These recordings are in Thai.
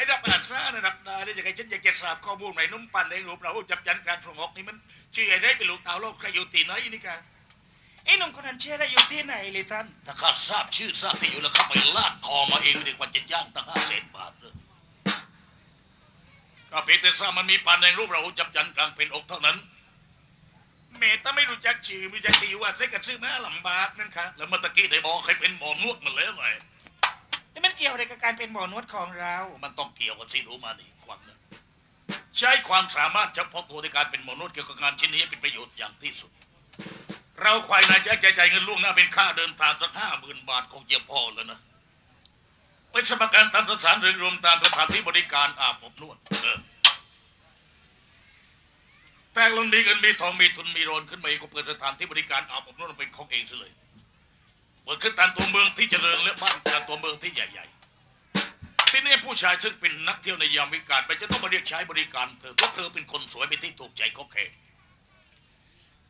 อ้รับอาสาระดับดาเนี่ยจะใครฉันอยากจะทราบข้อมูลไหนนุ่มปันในรูปเราจับยันกลางสมองนี่มันชื่อไอ้ได้เป็นลูกเต่าโลกใครอยู่ที่ไหนนี่กันไอ้หนุ่มคนนั้นเชื่อได้อยู่ที่ไหนเลยท่านถ้าข้าทราบชื่อทราบที่อยู่แล้วข้าไปลากคอมาเองดีกว่าจะย่างตั้งห้าแสนบาทเลยข้าเพียงแต่ทราบมันมีปันในรูปเราจับยันกลางเป็นอกเท่านั้นเมตาไม่รู้จักชื่อไม่รู้จักที่อยู่ว่าใช้กับชื่อแม่ลำบากนั่นค่ะแล้วเมื่อตะกี้ได้บอกใครเป็นหมอนวดมาแล้วไง นี่มันเกี่ยวอะไรกับการเป็นหมอนวดของเรา มันต้องเกี่ยวกันสิรู้มานี่ควังนะใช้ความสามารถเฉพาะตัวในการเป็นหมอนุษย์เกี่ยวกับงานชิ้นนี้ให้เป็นประโยชน์อย่างที่สุด เราควายนายแจ๊กใจใจายเงินล่วงหน้าเป็นค่าเดินทางสักห้าหมื่นบาทคงจะพอแล้วนะไปสมัครการตามสถานเรือนรวมตามสถานที่บริการอาบอบนวดเออแต่เรามีเงินมีทองมีทุนมีโรนขึ้นมาเองก็เปิดสถานที่บริการอาบอบนวดเป็นของเองซะเลย เปิดขึ้นตามตัวเมืองที่เจริญและบ้านตามตัวเมืองที่ใหญ่ๆ ที่นี่ผู้ชายซึ่งเป็นนักเที่ยวในยามวิกาลไปจะต้องมาเรียกใช้บริการเธอเพราะเธอเป็นคนสวยเป็นที่ถูกใจเขาแขก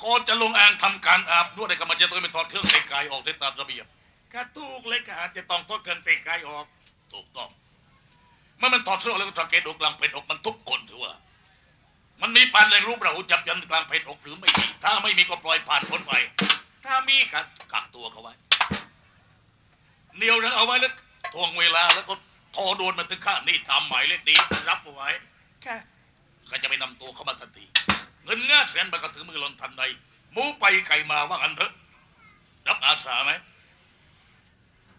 ก่อนจะลงอ่างทำการอาบนวดในกรรมจะต้องไปถอดเครื่องแต่งกายออกได้ตามระเบียบกระตุกเลยค่ะจะต้องถอดเครื่องแต่งกายออก ถูกต้องเมื่อมันถอดเสื้อแล้วก็สังเกตอกกลางเป็นอกมันทุกคนถือว่า มันมีปานในรูปเราจับยันกลางเป็นอกหรือไม่มีถ้าไม่มีก็ปล่อยผ่านพ้นไป ถ้ามีกักักตัวเขาไว้ เหนียวรั้งเอาไว้แล้วทวงเวลาแล้วก็โทรโดนมาถึงข้านี่ทำหมายเลขนี้รับเอาไว้ค่ะก็จะไปนำตัวเข้ามาทันที เงินง่าแสนบาทก็ถึงมือหลนทันใดหมูไปไก่มาว่างันเถอะ รับอาสาไหม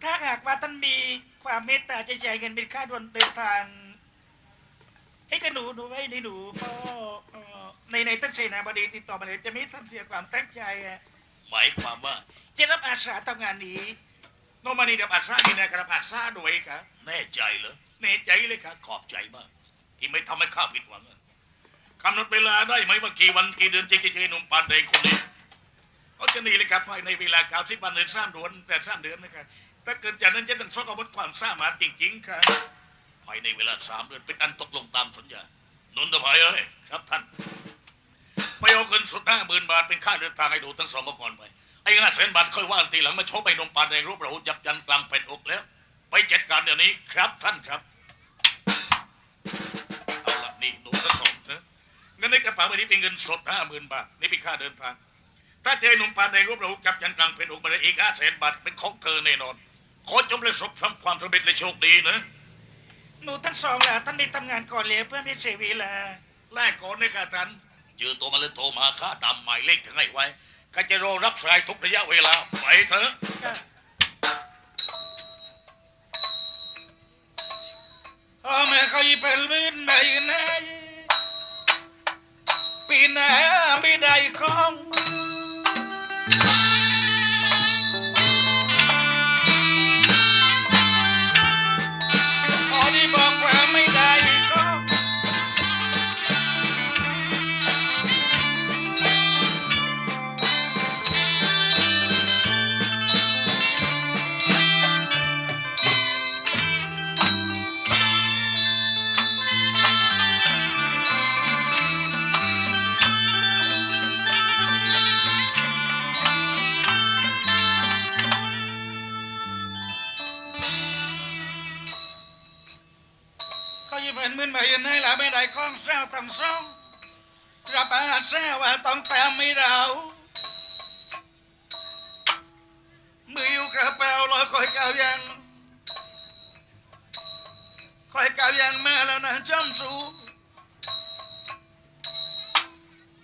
ถ้าหากว่าท่านมีความเมตตาจะจ่ายเงินเป็นค่าด่วนเดินทางให้กับหนูหนูไว้ในหนูก็เอ่อในในท่านเสนาบดีติดต่อมาเลยจะไม่ท่านเสียความตั้งใจอะหมายความว่า จะรับอาสาทำงานนี้ โนมานีรับอาสานี่นะครับอาสาด้วยครับแน่ใจเหรอแน่ใจเลยครับขอบใจมาก ที่ไม่ทำให้ข้าผิดหวังอะกำหนดเวลาได้ไหมว่ากี่วันกี่เดือนจะจะเจอหนุ่มปานแดงคนนี้เขาจะหนีเลยครับภายในเวลาเก้าสิบวันหรือสามเดือนแต่สามเดือนนะครับถ้าเกินจากนั้นจะต้องสอบอาวุธความสามารถจริงๆครับภายในเวลาสามเดือนเป็นอันตกลงตามสัญญานนทภัยเอ้ยครับท่านไปเอาเงินสดห้าหมื่นบาทเป็นค่าเดินทางให้ดูทั้งสองก่อนไป ไอ้ห้าแสนบาทค่อยว่างทีหลังมาโชว์ใบนมปานในรูปเราจับยันกลางเป็นอกแล้ว ไปจัดการเดี๋ยวนี้ครับท่านครับ เอาละนี่หนูทั้งสองนะเงินในกระเป๋าใบนี้เป็นเงินสดห้าหมื่นบาทนี่เป็นค่าเดินทาง ถ้าเจอหนุ่มปานในรูปเราจับยันกลางเป็นอกมาได้อีกห้าแสนบาทเป็นของเธอแน่นอน ขอจงประสบความสำเร็จและโชคดีนะหนูทั้งสองล่ะท่านได้ทำงานก่อนเลยเพื่อไม่เสียเวลาแรกก่อนในค่ะท่านเจอตัวมาเลยโทรมาค่าตามหมายเลขทั้งให้ไว้ ก็จะรอรับสายทุกระยะเวลา ไปเถอะพ่อแม่เคยเป็นลื่นไปไหนปีหน้าไม่ได้ของ ว่าต้องตามไม่เรามืออยู่กระเป๋าลอยคอยเก่ายังคอยเก่ายังแม่แล้วนะจำสู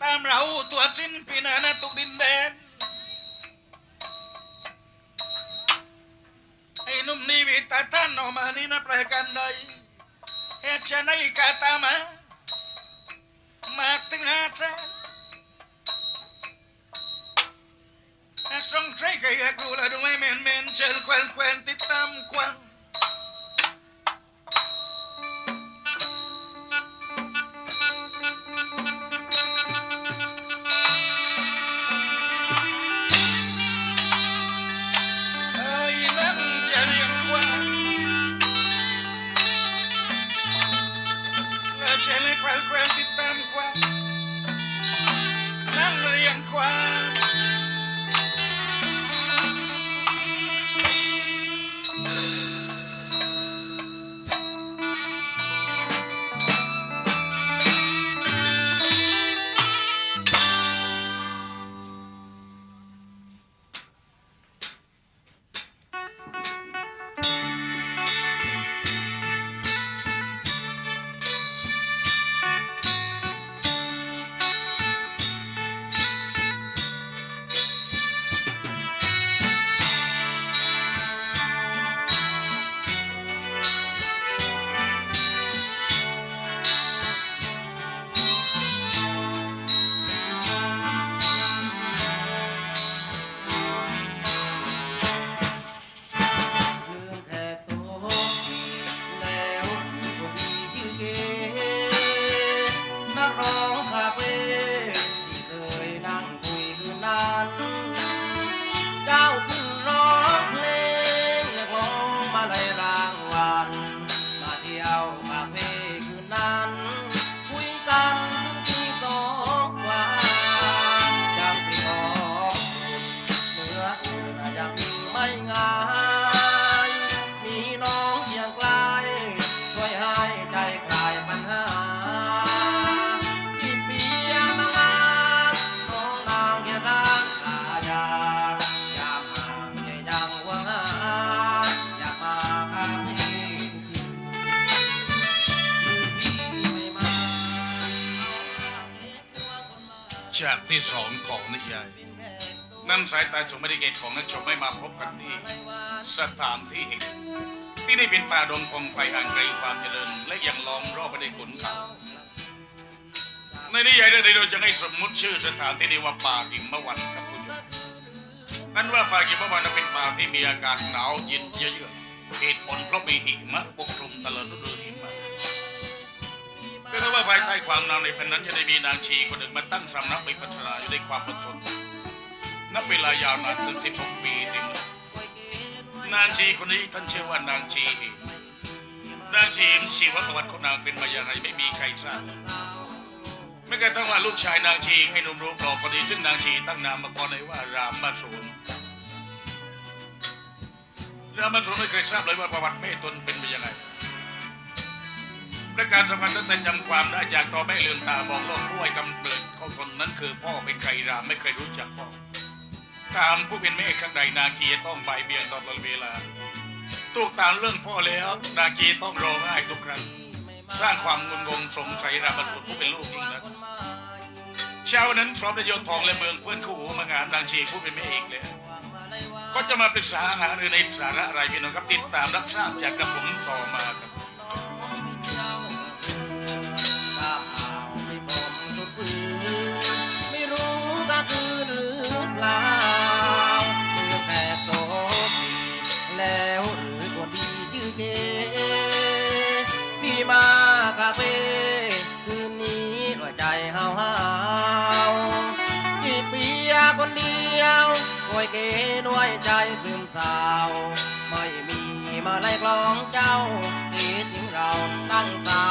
ตามเราตัวสิ้นปีนานะตุกดินแดนไอ้หนุ่มนี่วิตาท่านออกมานี่นะแปลกันใด เหตุไฉนกาตามามากถึงหา ที่สองของนิยายนั่นสายตาสมบัติเกตของนักชมไม่มาพบกันที่สถานที่แห่งที่นี่เป็นป่าดงพงไฟห่างไกลความเจริญ และยังล้อมรอบไปด้วยขุนเขาในนิยายเรื่องนี้เราจะให้สมมุติชื่อสถานที่นี้ว่าป่าหิมวันครับผู้ชมนั่นว่าป่าหิมวันนั้นเป็นป่าที่มีอากาศหนาวเย็นเยือกเหตุผลเพราะมีหิมะปกคลุมตลอดฤดูหิมะ ก็ถ้าว่าภายใต้ความนาวในแผ่นนั้นจะได้มีนางชีคนหนึ่งมาตั้งสำนักวิปัสสนาอยู่ในความอดทนนับเวลายาวนานถึง16ปีเต็มเลยนางชีคนนี้ท่านเชื่อว่านางชีเองนางชีชีวประวัติของนางเป็นมาอย่างไรไม่มีใครทราบไม่กระทั่งว่าลูกชายนางชีให้นุ่มรูปหล่อคนนี้ซึ่งนางชีตั้งนามมาก่อนเลยว่ารามมาสูนรามมาสูนไม่เคยทราบเลยว่าประวัติแม่ตนเป็นมาอย่างไร และการสำคัญตั้งแต่จำความได้จากต่อแม่ลืมตามองโลกผู้ให้กำเนิดของตนนั้นคือพ่อเป็นใครรามไม่เคยรู้จักพ่อตามผู้เป็นแม่ข้างใดนาคีต้องใบเบียงตลอดเวลาตูกตามเรื่องพ่อแล้วนาคีต้องร้องไห้ทุกครั้งสร้างความงุนงงสงสัยรามสูตรผู้เป็นลูกยิ่งนักเช้านั้นพร้อมด้วยยศทองและเมืองเพื่อนคู่หูมางานนางชีผู้เป็นแม่เอกแล้วก็จะมาปรึกษาหารือในสาระอะไรพี่น้องครับติดตามรับทราบจากกระผมต่อมาครับ ไม่รู้ว่าคือหรือเปล่าคือแค่โสดีแล้วหรือคนดีชื่อเกพี่มาคาเฟ่คืนนี้ด้วใจเฮาเฮาที่เปียคนเดียวโวยเกด้วยใจซึมเศร้าไม่มีมาไล่กลองเจ้าคิดถึงเราตั้งเศร้า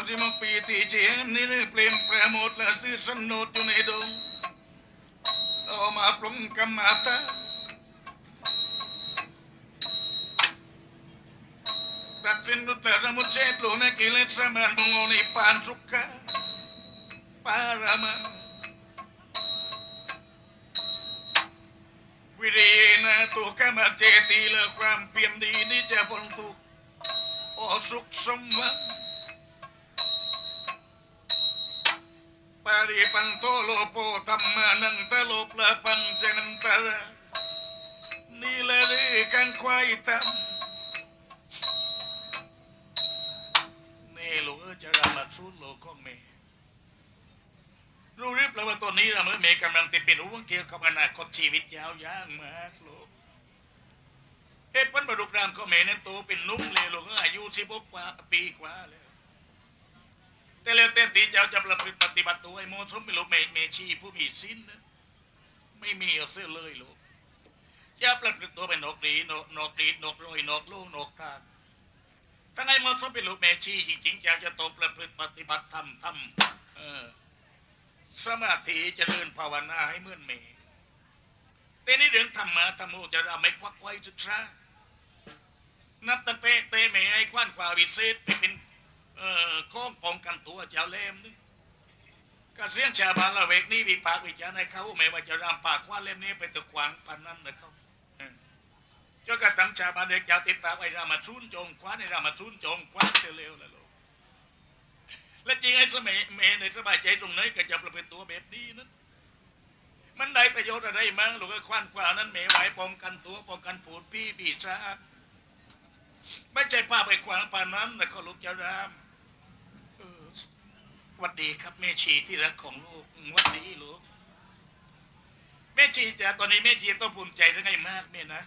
วันที่มาปีที่เจนนี่เปลี่ยนแปลหมดแล้วซื้อสนุดอยู่ในดงเอามาปรุงกรรมาตาตัดสินดุแต่ละมุเชตลูนกิเลสสมานมงอนิปานสุขะปารามาวิริยนะตัวกรรมเจตีเลอความเพียรดีนี่จะพ้นทุกข์อสุขสมหวังปาริปันโต โลโปธรรมานันตโลปละปัญจนันตระนี่แหละเรื่องการควายตามนี่ลูกเอจะรามาสูดโลกของเมย์รู้รือเปล่าว่าตอนนี้เราเมื่อเมย์กำลังติดเป็นห่วงเกี่ยวกับอนาคตชีวิตยาวยางมากลูกเหตุผลบรรลุรามของเมย์นั้นโตเป็นนุ่มเลยลูกอายุสิบกว่าปีกว่าแล้ว แต่แล้วแต่ที่เจ้าจะประพฤติปฏิบัติตัวให้เหมาะสมเป็นลูกเมเมชีผู้มีศีลนะไม่มีเอาเสื้อเลยลูกจะประพฤติตัวเป็นนกดีนกนกดีนกโรยนกลูกนกทานถ้าไงเหมาะสมเป็นลูกเมชีจริงๆเจ้าจะต้องประพฤติปฏิบัติธรรมทำเออสมาธิเจริญภาวนาให้เมื่อนเมแต่นี่เรื่องธรรมะธรรมโอจะเราไม่ควักไว้ศึกษานับตั้งเปะเตเมไอ้ควันความวิเศษไปเป็น ข้องป้องกันตัวเจ้าเล่มนี่กเสียงชาวบ้านละเวกนี่มีปากวิจารณ์ให้เขาไม่ว่าจะรำปากว่าเล่มนี้ไปตะขวางปันนั้นนะเขาเออจนกระทั่งชาวบ้านเด็กเจ้าติดปากไว้รามาชุนจงคว้าในรามาชุนจงคว้าเจอเร็วแล้วลูกและจริงไอ้สมัยเมย์ในสบายใจตรงไหนก็จะประพฤติตัวแบบนี้นั้นมันได้ประโยชน์อะไรมั้งลูกก็คว้านขวานั้นเมไว้ป้องกันตัวป้องกันผูดพี่ปีศาจไม่ใช่ป้าไปขวางป่านนั้นนะเขาลูกจะราม วัดดีครับแม่ชีที่รักของลูกวัดดีลูกแม่ชีจ้ะตอนนี้แม่ชีต้องภูมิใจทั้งไงมากเนี่ยนะ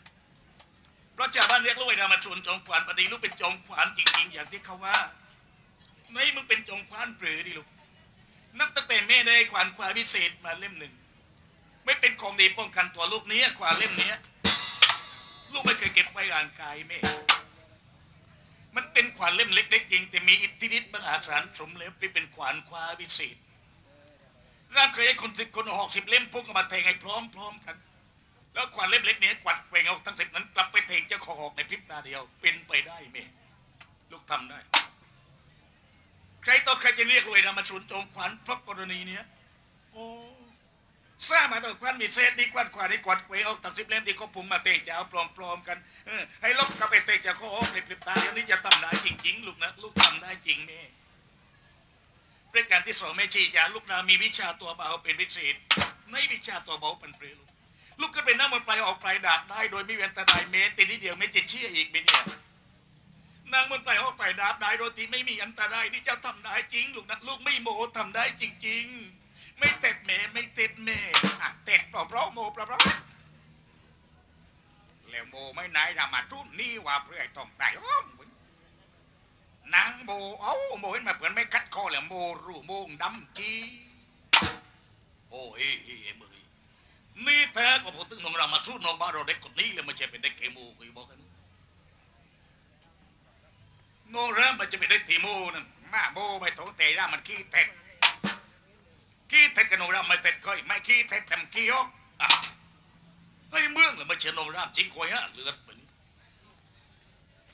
เพราะชาวบ้านเรียกลูกไอ้นามาชนจงขวานปดีลูกเป็นจงขวานจริงๆ อย่างที่เขาว่าไม่มึงเป็นจงขวานเปลือดิลูกนับตั้งแต่แม่ได้ขวานขวาพิเศษมาเล่มหนึ่ง ไม่เป็นของดีป้องกันตัวลูกนี้ขวานเล่มนี้ลูกไม่เคยเก็บไว้อ่านกายแม่ มันเป็นขวานเล่มเล็กๆจริงแต่มีอิทธิฤทธิ์มหาศาลสมแล้วไปเป็นขวานคว้าวิเศษร่างเคยให้คนสิบคนหกสิบเล่มพุ่งออกมาเทงให้พร้อมๆกัน แล้วขวานเล่มเล็กเนี้ยกวัดเวงเอาทั้งสิบนั้นกลับไปเทงเจ้าของออกในพริบตาเดียว เป็นไปได้ไหมลูกทำได้ ใครต่อใครจะเรียกรวยรามาชุนโจมขวัญเพราะกรณีเนี้ยโอ้ สร้างมาโดยควันมีเศษดีกวันขวานดีกวดเวงเอาทั้งสิบเล่มที่เขาพุ่งมาเตะจะเอาปลอมๆกันให้ลบกลับไปเตะจะเขาออกในพริบตาเดียวนี้จะทำได้จริงๆลูกนะลูกทำได้จริงแม่ประการที่สองแม่ชีจาลูกนามีวิชาตัวเบาเป็นพิเศษไม่วิชาตัวเบาเป็นเปรลูกลูกก็เป็นน้ำมันปลายออกปลายดาบได้ โดยไม่เว้นแต่ใดเมตรแต่นิดเดียวไม่จะเชื่ออีกไหมเนี่ยนางมันต์ปลายออกปลายดาบได้โดยที่ไม่มีอันตรายนี่จ้าทำได้จริง ลูกนะลูกไม่โมทำได้จริง ๆ ไม่เต็ดเมไม่ต็ดเมอะเต็ดเปล่าเปล่าโมเปล่าเปล่าแล้วโมไม่นายรามาทุ่นนี่ว่าเพื่อให้ต้องตายอ้อมนางโมเอ้าโมเห็นมาเผื่อนไม่คัดคอแล้วโมรู้โมงดำจีโอ้เฮ้เฮ้มึงนี่แท้ก็ผมถึงนองรามาสู้นองบ้าเราเด็กคนนี้เลยม่ใช่เป็นเด็กเกมูคุยบอกกันโนรามันจะเป็นเด็กทีมูนั่นมาโบไม่โถเตะมันขี้เท็ด ขี้เท็ดกับโนราไม่เท็ดค่อยไม่ขี้เท็ดทำขี้ยกอะไอ้เมืองเลยไม่ใช่โนรามจริงคอยฮะเลือดเป็น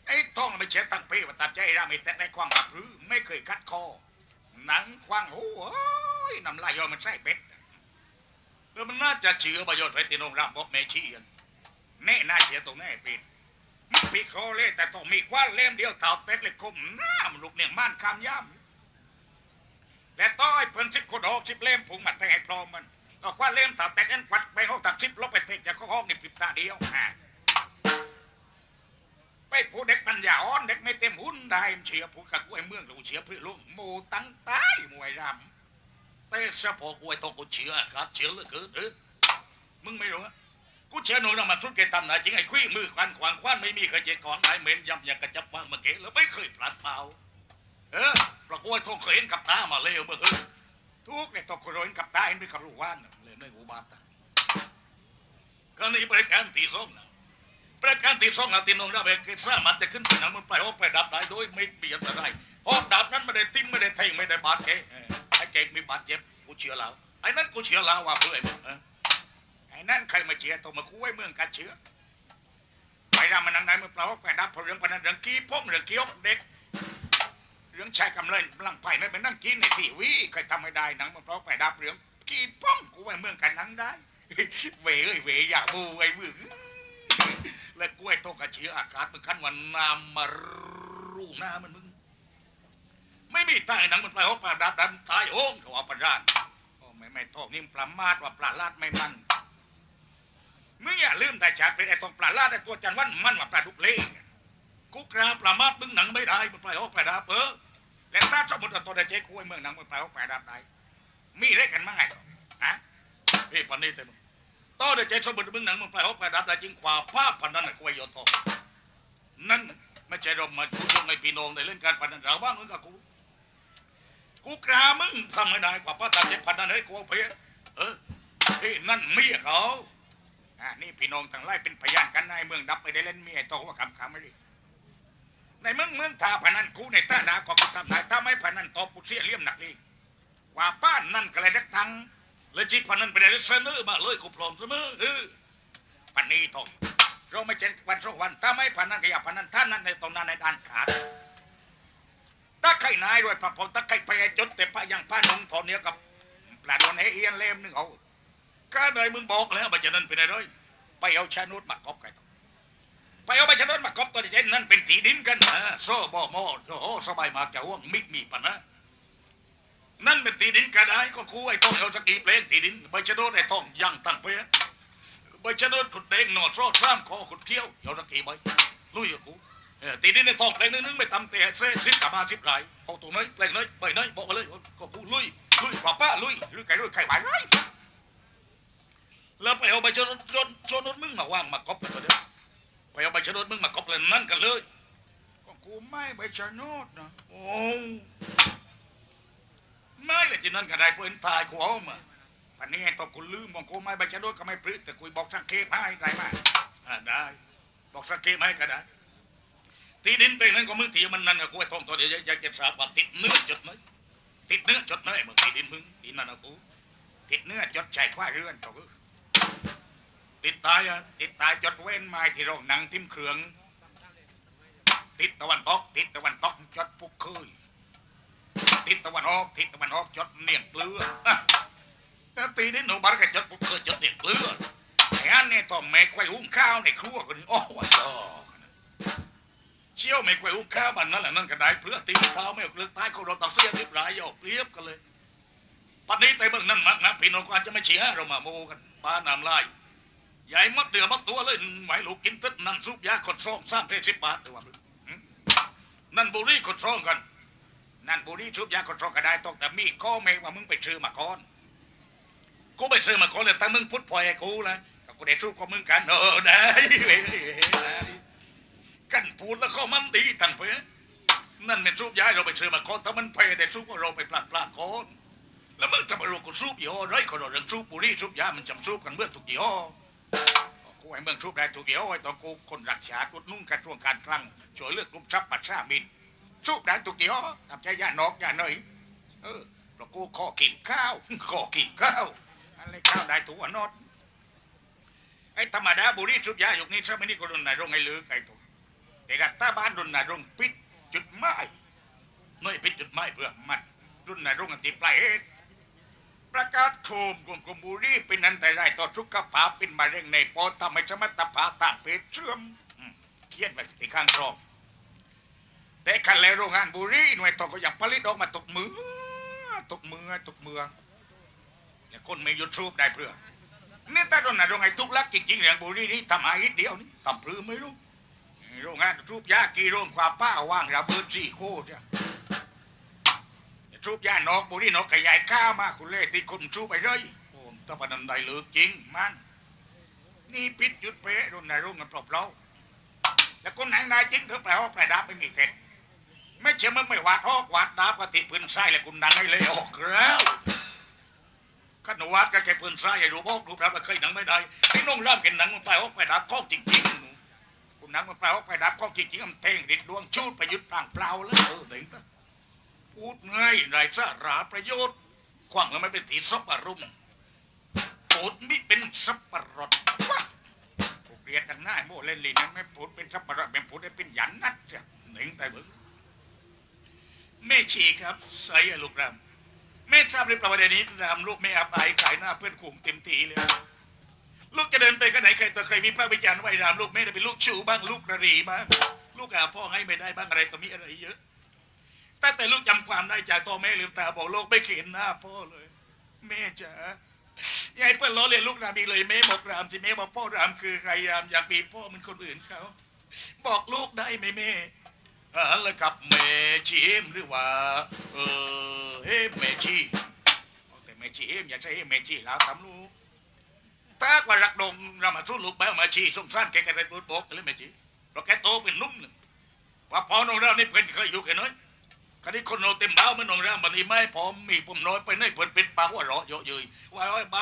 ไอ้ท้องไม่ใช่ตั้งเป้ว่าตามใจราไม่แต่ในความกับพื้ไม่เคยคัดคอหนังควางโอ้ยน้ำลายยอยมันใส่เป็ดเออมันน่าจะเชื่อประโยชน์ไปตินรามบอกแม่ชี้กันแน่น่าเชื่อตรงแน่ปิดมันปีคอเลยแต่ต้องมีคว้าเล่มเดียวเท่าเต็ดเลยคมหน้ามันลูกเนี่ยม่านคำย่ำ และต้อยเพิ่นสิบคนออกสิบเล่มพุงมาแทงให้พร้อมมันก็คว้าเล่มเท่าเต็ดนั้นกวัดไปห้องตักสิบลบไปเทจากข้อห้องนี่ปิดตาเดียวอะไปผู้เด็กปัญญาอ่อนเด็กไม่เต็มหุ่นได้เชียผู้กับกล้วยเมืองหรือเชียร์เพื่อลุงหมูตั้งตายมวยรำแต่สะโพกกูไอ้ต้องกูเชื่อครับเชื่อเหลือเกินเออมึงไม่รู้อะกูเชื่อหนูนะมันสุดเกตำนะจริงไอ้คุยมือควันขวางควันไม่มีเคยเจ็ของไหนเหม็นยำอยากกระจับวางมาเกะแล้วไม่เคยพลัดเปล่า เออเพราะกูไอ้ทองเคยเห็นกับตามาเลวเมื่อเออทุกเนี่ยต้องเคยเห็นกับตาเห็นไปกับรูว่านน่ะเลยในอุบาทอะก็นี่บริการตีสองนะบริการตีสองนะตีนงราเบกสามารถจะขึ้นไปนั้นมันไปออกไปดับได้โดยไม่เปลี่ยนอะไรหอกดับนั้นไม่ได้ทิ้มไม่ได้แทงไม่ได้บาดเจ็บไอ้เก่งมีบาดเจ็บกูเชื่อแล้วไอ้นั่นกูเชื่อแล้วว่าเพื่อนมึงเออไอ้นั่นใครมาเชียร์ต้องมาคุยเมืองกันเชื่อไปรำมันนังไหนมันเปล่าไปดับเพราะเรื่องพนันเรื่องกี้พงเรื่องกี้ยกเด็กเรืองชายกำเนิดพลังไผ่นั่นเป็นนั่งกินในทีวีใครทำไม่ได้หนังมันเปล่าไปดับเรืองกีป้องกูไปเมืองกันนังได้ เวยเอ้ยเวยอย่าบูไอ้มึงแล้วกูไอ้โตกระเชียออากาศมันขั้นวันน้ำมารูหน้ามันมึงไม่มีตายหนังมันไปหกปลาดับดันตายโอ้งเขาเอาปลาด้านโอ้ไม่ไม่โทษนี่ปลามาดว่าปลาลาดไม่มันมึงอย่าลืมแต่ชาติเป็นไอ้ตองปลาลาดไอ้ตัวจันวันมันว่าปลาดุกเล่กูกราปลามาดมึงหนังไม่ได้มันไปหกปลาดับเออ และถ้าสมมติว่าตัวเดเจ๊คุยเมืองหนังมันไปหกปลาดับได้มีได้กันมั้งไงอะเฮ้ยปันนี้เต็มตัวเดเจ๊สมมติมึงหนังมันไปหกปลาดับได้จริงกว่าภาพพันนั้นน่ะกูไอ้ยอดทองนั่นไม่ใช่เรามาพูดยังไงพี่น้องในเรื่องการพันนันเราบ้างเหมือนกับกูกูกรามึงทำไม่ได้กว่าป้าตาเจ็บพันนั้นให้กูเอาไปเออเฮ้ยนั่นเมียเขาอ่านี่พี่น้องทั้งหลายเป็นพยานกันนายเมืองดับไม่ได้เล่นเมียโตว่าคำคำไม่ได้ ในเมืองเมืองท่าพนันกูในต้านาก็กูทำนายถ้าไม่พนันตบกูเสียเลี่ยมหนักเลยว่าป้านนั่นก็เลยดักทังเลยจีพนันไปได้เสนอมาเลยกูพร้อมเสมอเออปันนี้ทองเราไม่เจ็ดวันสองวันถ้าไม่พนันก็อย่าพนันท่านนั้นในตรงนั้นในด้านขาดถ้าใครนายด้วยพระพรถ้าใครไปจดแต่พระยังพระนงทอนเนี้ยกับปลาโดนเฮียนเล่มหนึ่งเอาก็เลยมึงบอกแล้วมันจะนั่นเป็นอะไรไปเอาชานุดมากอบไก่ตัว ไปเอาใบชานุดมากอบตัวเจนนั่นเป็นที่ดินกันนะโซ่บ่มอโอ้สบายมากจะว่างมิดมีปะนะ นั่นเป็นที่ดินก็ได้ก็คู่ไอ้ต้องเอาสกีเพลงที่ดินใบชานุดไอ้ต้องยังตั้งเพียใบชานุดขุดเด้งหนอดรอดซ้ำคอขุดเขี้ยวเอาสกีใบลุยกับกูเออตีนี้ในทองเพลงนึงไม่ตำแต่เซ่สิบกับมาสิบไรหกตัวน้อยเพลงน้อยใบน้อยบอกมาเลยก็กูลุยลุยป้าป้าลุยลุยไก่ลุยไข่หวานไรแล้วไปเอาใบชะนชนชนนมึงมาวางมากอบตัวเดียว เอาใบชนนมึงมากอบเลยนั่นกันเลย ก็กูไม่ไปชะโนดนะโอ้ไม่เลยจีนั่นก็ได้เพื่อนตายกูเอามาปันนี้ไอ้ตัวกูลืมบอกกูไม่ใบชะโนดก็ไม่ปลื้มแต่กูบอกสังเกตให้ได้ไหมอ่าได้ บอกสังเกตให้ก็ได้ที่ดินเป็นนั้นก็มึงตีมันนั่นกับกูไอ้ทองตัวเดียวอยากจะทราบว่าติดเนื้อจดไหมติดเนื้อจดไหมมึงที่ดินมึงที่นั่นนะกูติดเนื้อจดใจควายเรือนตัวกู ติดตายอะติดตายจดเว้นไม้ที่โรงหนังทิมเครื่องทิศตะวันตกทิศตะวันตกจดปุกเคยทิศตะวันออกทิศตะวันออกจดเนียงเกลือแต่ตีนี้หนูบาร์ก็จดปุกเคยจดเนียงเกลือไอ้อันนี่ต้องแม่ควายหุงข้าวในครัวคนนี้โอ้วันดอกเชี่ยวแม่ควายหุงข้าวมันนั่นแหละนั่นก็ได้เพื่อตีเท้าไม่เอาเลือใต้เขาเราตัดเสียทิพรายโยกเปรียบกันเลยปัจนี้แต่เบื้องนั้นมักนะพี่น้องก็อาจจะไม่เชียร์เรามาโมกันบ้านน้ำลาย ใหญ่มัดเดือมัดตัวเลยไหวลูกกินตึ๊ดนั่นซุปยาขดซองสร้างเทสิบบาทเดี๋ยวนั่นบุรีกดช่องกัน นั่นบุรีชุบยากดช่องก็ได้ต้องแต่มีข้อเมว่ามึงไปซื้อมาก่อน กูไปซื้อมาก่อนเลยแต่มึงพุทธพลอยกูนะก็กูได้ชุบกับมึงกันเออได้กันพูดแล้วก็มันดีทั้งเพื่อนั่นเป็นชุบยาเราไปซื้อมาก่อนถ้ามันเพได้ชุบก็เราไปปลาดปลาก่อนแล้วมึงจะมารู้กูชุบยี่ห้อไรคนเราเรื่องชุบบุรีชุบยามันจำชุบกันเมื่อทุกยี่ห้อ กูให้เมืองชุบได้ถูกเดียวไอ้ตอนกูคนรักชาติอุดนุ่งกระทรวงการคลังช่วยเลือกกลุ่มทรัพย์ปัชชามินชุบได้ถูกเดียวทำใจย่านอกย่าหน่อยเออเพราะกูขอกินข้าวขอกินข้าวอะไรข้าวได้ถูกอนอดไอ้ธรรมดาบุรีชุบยาอยู่นี่ใช่ไหมนี่ก็รุนนายรงไอ้ลือไอ้ตัวแต่รัฐบาลรุนนายรงปิดจุดไม้หน่วยปิดจุดไม้เพื่อมันรุนนายรงอันติปลายเหตุ ประกาศโคมกลุ่มกลุ่มบุรีเป็นอันตรายต่อสุขภาพเป็นมะเร็งในปอดทำให้สมรรถภาพต่างเพศเสื่อมเขียนไว้ที่ข้างซองแต่คันแล้วโรงงานบุรีหน่วยต่อก็ยังผลิตออกมาตกมือตกมือตกเมืองแล้วคนไม่ยุดสูบได้เพื่อนี่แต่ตอนนั้นโรงงานทุกลักจริงๆอย่างบุรีนี่ทำอาอีกเดียวนี่ทำเพื่อไม่รู้โรงงานสูบยากีโรงความป้าว่างระเบิดสี่โคตร ชุบยานอกบุรีนอกขยายข้าวมาคุณเล่ที่คุณชุบไปเลยโอ้ตะพนันได้เลือจริงมันนี่ปิดยุดเป๊ะรุ่นนายรุ่งกันปลอบเราแล้วคนไหนนายจริงเธอแปลว่าแปลดาบไม่มีเท็จไม่เชื่อมึงไม่วาดออกวาดดาบปฏิพื้นไส้เลยคุณดังให้เลยออกแล้วขนวัดก็แค่พื้นไส้ไอ้รูปอกรูปรับเคยหนังไม่ได้ไอ้น้องร่ำเป็นหนังมันแปลว่าแปลดาบข้องจริงๆคุณหนังมันแปลว่าแปลดาบข้องจริงๆอำเทงดิดดวงชูดไปยุดต่างเปล่าแล้วเออเด็ก พูดง่ายไรสาระประโยชน์ขวางแล้วไม่เป็นถีสับปะรุมปูดมิเป็นสับปะรดวะผูกเรียนกันง่ายโมเล่นลีนั้นไม่พูดเป็นสับปะรดเป็นพูดได้เป็นหยันนัดจ้ะหนึ่งแต่บึงแม่ชีครับใส่ลูกรำแม่ทราบหรือเปล่าประเด็นนี้รำลูกไม่อับอายขายหน้าเพื่อนขุมเต็มทีเลยลูกจะเดินไปกันไหนใครต่อใครมีพระวิจารณ์ไว้รามลูกแม่ได้เป็นลูกชูบ้างลูกกระรีบ้างลูกอาพ่อให้ไม่ได้บ้างอะไรต่อมีอะไรเยอะ แต่แต่ลูกจำความได้จากตัวแม่ลืมตาบอกโลกไม่เห็นหน้าพ่อเลย แม่จ๋ายายเพื่อนล้อเลียนลูกรามอีกเลยแม่บอกรามสิแม่บอกพ่อรามคือใครรามอยากมีพ่อมันคนอื่นเขาบอกลูกได้ไหมแม่อ่าแล้วกับแม่ชีมหรือว่า เออเฮ้แม่ชีแต่แม่ชีเอ็มอยากใช้เฮ้แม่ชีแล้วทำลูกถ้าว่ารักดงเรามาสู้ลูกแม่มาชีสงสารแกกันไปปุ๊บอกกันเลยแม่ชีเราแกโตเป็นนุ่มเลยว่าพ่อน้องเรานี่เพื่อนเคยอยู่กันน้อย คราวนี้คนเราเต็มเบ้ามันนองร่างบันนี้ไม่พอมีผมน้อยไปในเปิดปิดปากว่าเราะเยอะเยยว่าไอ้เบ้า